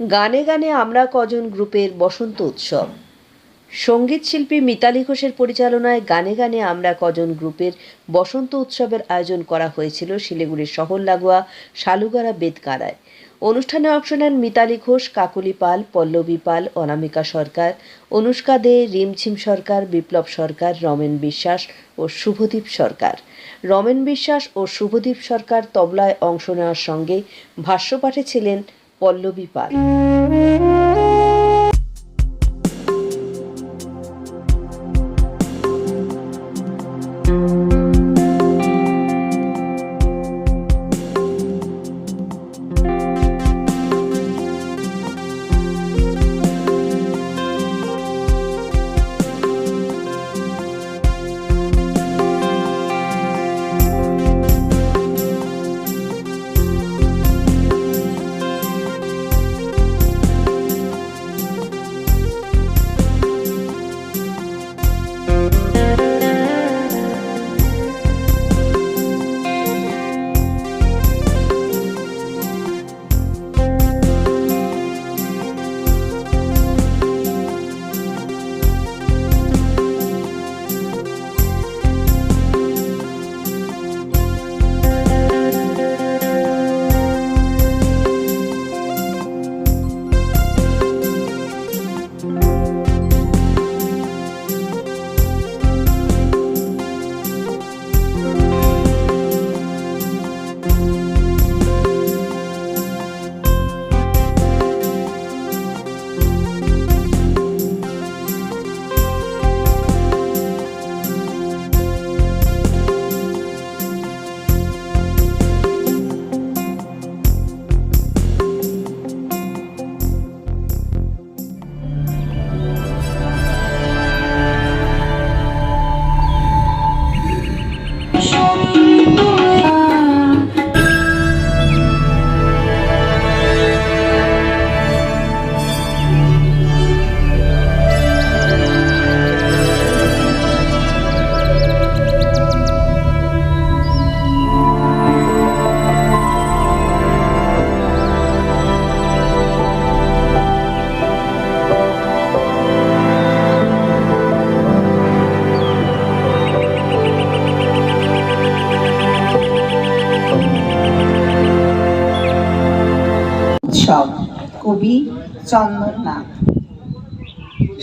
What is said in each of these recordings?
গানে গানে আমরা কজন গ্রুপের বসন্ত উৎসব? সংগীত শিল্পী মিতালি ঘোষের পরিচালনায় গানে গানে আমরা কজন গ্রুপের বসন্ত উৎসবের আয়োজন করা হয়েছিল শিলিগুড়ির শহর লাগোয়া শালুগাড়া বেদকারায় অনুষ্ঠানে অংশ নেন মিতালি ঘোষ, কাকলি পাল, পল্লবী পাল, অনামিকা সরকার, অনুষ্কা দে, রিমঝিম সরকার, বিপ্লব সরকার, রমেন বিশ্বাস ও শুভদীপ সরকার। রমেন বিশ্বাস ও শুভদীপ সরকার তবলায় অংশ নেওয়ার সঙ্গে ভাষ্যপাঠে ছিলেন পল্লবী পাল। কবি চন্দননাথ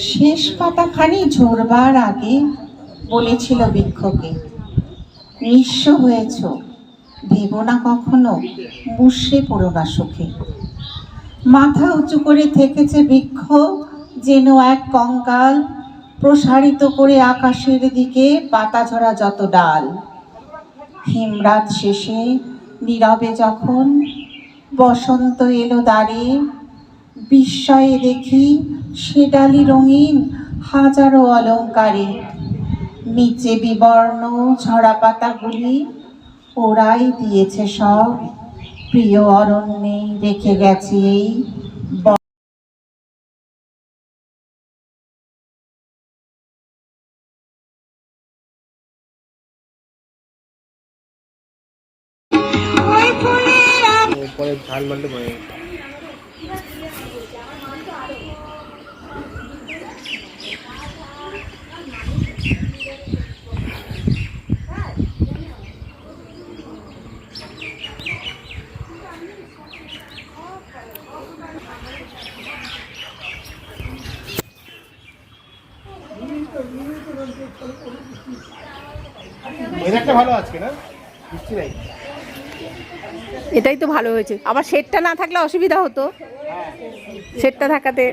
শেষ পাতাখানি ঝরবার আগে বলেছিল বৃক্ষকে, নিঃস্ব হয়েছ ভেব না কখনো মুষড়ে পড়ো না সুখে। মাথা উঁচু করে থেকেছে বৃক্ষ, যেন এক কঙ্কাল প্রসারিত করে আকাশের দিকে পাতা ঝরা যত ডাল। হিমরাত শেষে নীরবে যখন বসন্ত এলো দ্বারে বিস্ময়ে দেখি সে ডালি রঙিন হাজারো অলঙ্কারে। নিচে বিবর্ণ ঝরা পাতাগুলি ওরাই দিয়েছে সব। প্রিয় অরণ্যে রেখে গেছে এই পরে ঝাল মারলে ওয়েদারটা ভালো আজকে না? বৃষ্টি নাই। এটাই তো ভালো হয়েছে। আবার সেটটা না থাকলে অসুবিধা হতো। সেটটা থাকাতে